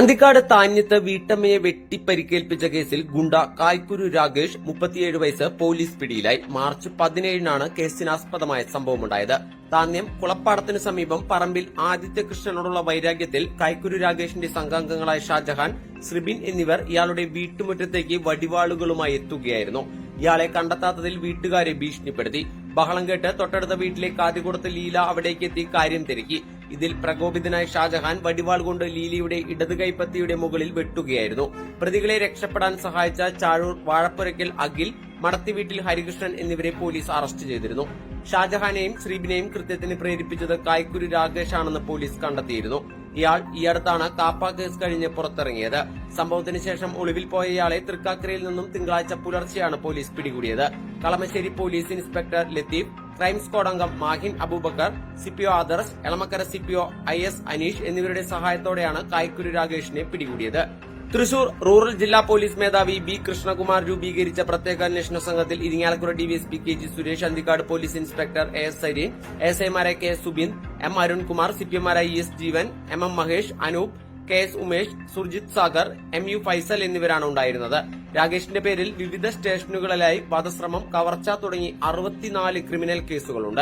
അന്തിക്കാട് താന്യത്ത് വീട്ടമ്മയെ വെട്ടിപ്പരിക്കേൽപ്പിച്ച കേസിൽ ഗുണ്ട കായ്ക്കുരു രാകേഷ് മുപ്പത്തിയേഴ് വയസ്സ് പോലീസ് പിടിയിലായി. മാർച്ച് പതിനേഴിനാണ് കേസിനാസ്പദമായ സംഭവമുണ്ടായത്. താന്യം കുളപ്പാടത്തിന് സമീപം പറമ്പിൽ ആദിത്യകൃഷ്ണനോടുള്ള വൈരാഗ്യത്തിൽ കായ്ക്കുരു രാകേഷിന്റെ സംഘാംഗങ്ങളായ ഷാജഹാൻ ശ്രിബിൻ എന്നിവർ ഇയാളുടെ വീട്ടുമുറ്റത്തേക്ക് വടിവാളുകളുമായി എത്തുകയായിരുന്നു. ഇയാളെ കണ്ടെത്താത്തതിൽ വീട്ടുകാരെ ഭീഷണിപ്പെടുത്തി. ബഹളം കേട്ട് തൊട്ടടുത്ത വീട്ടിലെ കാതികൊടുത്ത ലീല അവിടേക്ക് എത്തി കാര്യം തിരക്കി. ഇതിൽ പ്രകോപിതനായ ഷാജഹാൻ വടിവാൾ കൊണ്ട് ലീലയുടെ ഇടത് കൈപ്പത്തിയുടെ മുകളിൽ വെട്ടുകയായിരുന്നു. പ്രതികളെ രക്ഷപ്പെടാൻ സഹായിച്ച ചാഴൂർ വാഴപ്പുരയ്ക്കൽ അഖിൽ മടത്തി വീട്ടിൽ ഹരികൃഷ്ണൻ എന്നിവരെ പോലീസ് അറസ്റ്റ് ചെയ്തിരുന്നു. ഷാജഹാനെയും ശ്രീബിനെയും കൃത്യത്തിന് പ്രേരിപ്പിച്ചത് കായ്ക്കുരു രാകേഷാണെന്ന് പോലീസ് കണ്ടെത്തിയിരുന്നു. ഇയാൾ ഈയടുത്താണ് കാപ്പ കേസ് കഴിഞ്ഞ് പുറത്തിറങ്ങിയത്. സംഭവത്തിന് ശേഷം ഒളിവിൽ പോയ ഇയാളെ തൃക്കാക്കരയിൽ നിന്നും തിങ്കളാഴ്ച പുലർച്ചെയാണ് പോലീസ് പിടികൂടിയത്. Kalamassery police inspector Latheef crime squad അംഗം Mahin Abubakar CPO Adarsh Elamakkara CPO I S Aneesh എന്നിവരുടെ സഹായത്തോടെയാണ് കായ്ക്കുരു രാകേഷിനെ പിടികൂടിയത്. തൃശൂർ റൂറൽ ജില്ലാ പോലീസ് മേധാവി ബി കൃഷ്ണകുമാർ രൂപീകരിച്ച പ്രത്യേക അന്വേഷണ സംഘത്തിൽ Irinjalakuda DYSP K G Suresh Anthikkad police inspector A S Sareen S ഐമാരായ K Subin M Arunkumar സിപിഎമാരായ E S Jeevan M M Mahesh Anoop K S Umesh Surjith Sagar M U Faisal എന്നിവരാണ് ഉണ്ടായിരുന്നത്. രാകേഷിന്റെ പേരിൽ വിവിധ സ്റ്റേഷനുകളിലായി വധശ്രമം കവർച്ച തുടങ്ങി അറുപത്തിനാല് ക്രിമിനൽ കേസുകളുണ്ട്.